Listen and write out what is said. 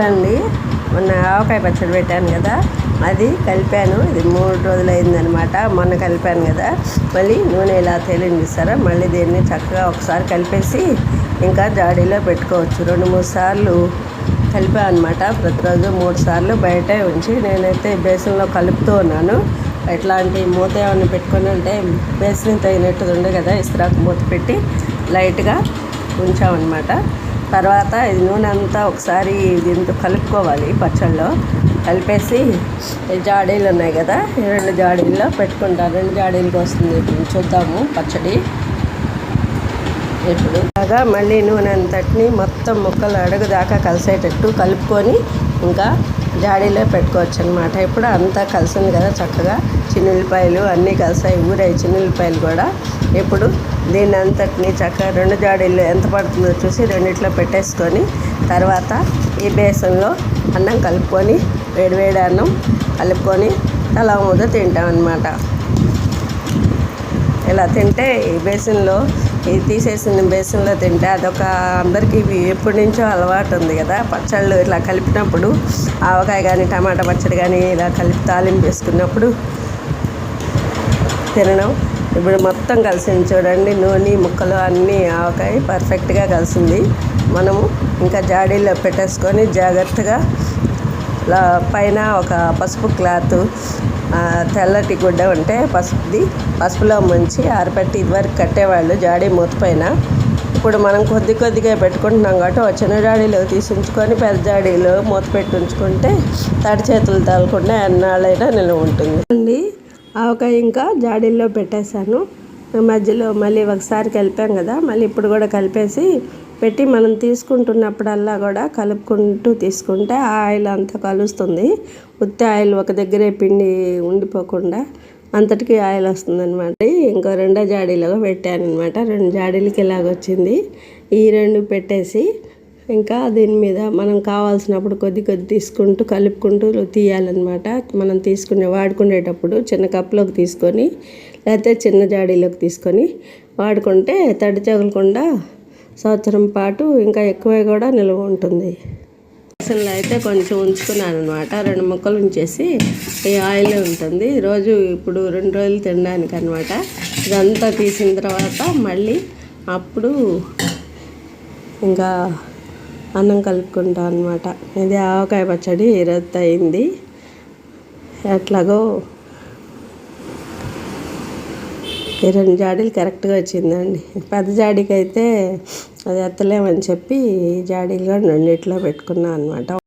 అండి మొన్న ఆవకాయ పచ్చడి పెట్టాను కదా. అది కలిపాను. ఇది మూడు రోజులు అయిందనమాట మొన్న కలిపాను కదా. మళ్ళీ నూనె ఇలా తేలిందిస్తారా మళ్ళీ దీన్ని చక్కగా ఒకసారి కలిపేసి ఇంకా జాడీలో పెట్టుకోవచ్చు. రెండు మూడు సార్లు కలిపాను అనమాట ప్రతిరోజు మూడు సార్లు బయటే ఉంచి నేనైతే బేసన్లో కలుపుతూ ఉన్నాను. ఎట్లాంటి మూత ఏమైనా పెట్టుకుని ఉంటే బేసన్ తగినట్టుది ఉండే కదా ఇస్త్రాకు మూత పెట్టి లైట్గా ఉంచామన్నమాట. తర్వాత ఇది నూనె అంతా ఒకసారి దీంతో కలుపుకోవాలి పచ్చళ్ళలో. కలిపేసి జాడీలు ఉన్నాయి కదా ఈ రెండు జాడీల్లో పెట్టుకుంటాను రెండు జాడీలకు వస్తుంది ఇప్పుడు. చూద్దాము పచ్చడి. ఇప్పుడు బాగా మళ్ళీ నూనె అంతటిని మొత్తం ముక్కలు అడుగు దాకా కలిసేటట్టు కలుపుకొని ఇంకా జాడీలో పెట్టుకోవచ్చు అనమాట ఇప్పుడు అంతా కలిసింది కదా చక్కగా. చిన్నుల్లిపాయలు అన్నీ కలిసాయి. ఊరాయి చిన్నుల్లిపాయలు కూడా. ఇప్పుడు దీన్ని అంతటిని చక్కగా రెండు జాడీలు ఎంత పడుతుందో చూసి రెండిట్లో పెట్టేసుకొని తర్వాత ఈ బేసన్లో అన్నం కలుపుకొని వేడివేడి అన్నం కలుపుకొని తలా ముద్ద తింటాం అనమాట ఇలా తింటే ఈ బేసన్లో ఇది తీసేసిన బేసన్లో తింటే అదొక అందరికీ ఇవి ఎప్పటి నుంచో అలవాటు ఉంది కదా. పచ్చళ్ళు ఇట్లా కలిపినప్పుడు ఆవకాయ కానీ టమాటా పచ్చడి కానీ ఇలా కలిపి తాలింపు వేసుకున్నప్పుడు తినడం. ఇప్పుడు మొత్తం కలిసింది చూడండి నూనె ముక్కలు అన్నీ ఆవకాయ పర్ఫెక్ట్గా కలిసింది. మనము ఇంకా జాడీలో పెట్టేసుకొని జాగ్రత్తగా పైన ఒక పసుపు క్లాత్ తెల్లటి గుడ్డ ఉంటే పసుపుది పసుపులో ముంచి ఆరబెట్టి ఇదివరకు కట్టేవాళ్ళు జాడీ మూతపైన ఇప్పుడు మనం కొద్ది కొద్దిగా పెట్టుకుంటున్నాం కాబట్టి ఒక చిన్న జాడీలో తీసి ఉంచుకొని పెద్ద జాడీలో మూత పెట్టి ఉంచుకుంటే తడి చేతులు తగలకుండా ఎన్నాళ్ళైనా నిల్వ ఉంటుంది. అండి ఆవకాయ ఇంకా జాడీల్లో పెట్టేశాను. మధ్యలో మళ్ళీ ఒకసారి కలిపాం కదా మళ్ళీ ఇప్పుడు కూడా కలిపేసి పెట్టి మనం తీసుకుంటున్నప్పుడల్లా కూడా కలుపుకుంటూ తీసుకుంటే ఆ ఆయిల్ అంతా కలుస్తుంది. ఉత్తి ఆయిల్ ఒక దగ్గరే పిండి ఉండిపోకుండా అంతటికి ఆయిల్ వస్తుందన్నమాట. ఇంకో రెండో జాడీలో పెట్టాను అనమాట రెండు జాడీలకి ఇలాగ వచ్చింది. ఈ రెండు పెట్టేసి ఇంకా దీని మీద మనం కావాల్సినప్పుడు కొద్ది కొద్ది తీసుకుంటూ కలుపుకుంటూ తీయాలన్నమాట. మనం తీసుకునే వాడుకునేటప్పుడు చిన్న కప్లోకి తీసుకొని లేకపోతే చిన్న జాడీలోకి తీసుకొని వాడుకుంటే తడి తగలకుండా సంవత్సరం పాటు ఇంకా ఎక్కువ కూడా నిల్వ ఉంటుంది. అసలు అయితే కొంచెం ఉంచుకున్నాను అనమాట రెండు ముక్కలు ఉంచేసి ఈ ఆయిల్ ఉంటుంది. రోజు ఇప్పుడు రెండు రోజులు తినడానికి అనమాట ఇదంతా తీసిన తర్వాత మళ్ళీ అప్పుడు ఇంకా అన్నం కలుపుకుంటాం అనమాట ఇది ఆవకాయ పచ్చడి ఈరోజు అయింది ఎట్లాగో ఈ రెండు జాడీలు కరెక్ట్గా వచ్చిందండి. పెద్ద జాడీకి అయితే అది ఎత్తలేమని చెప్పి జాడీలు కూడా రెండిట్లో పెట్టుకున్నాను అనమాట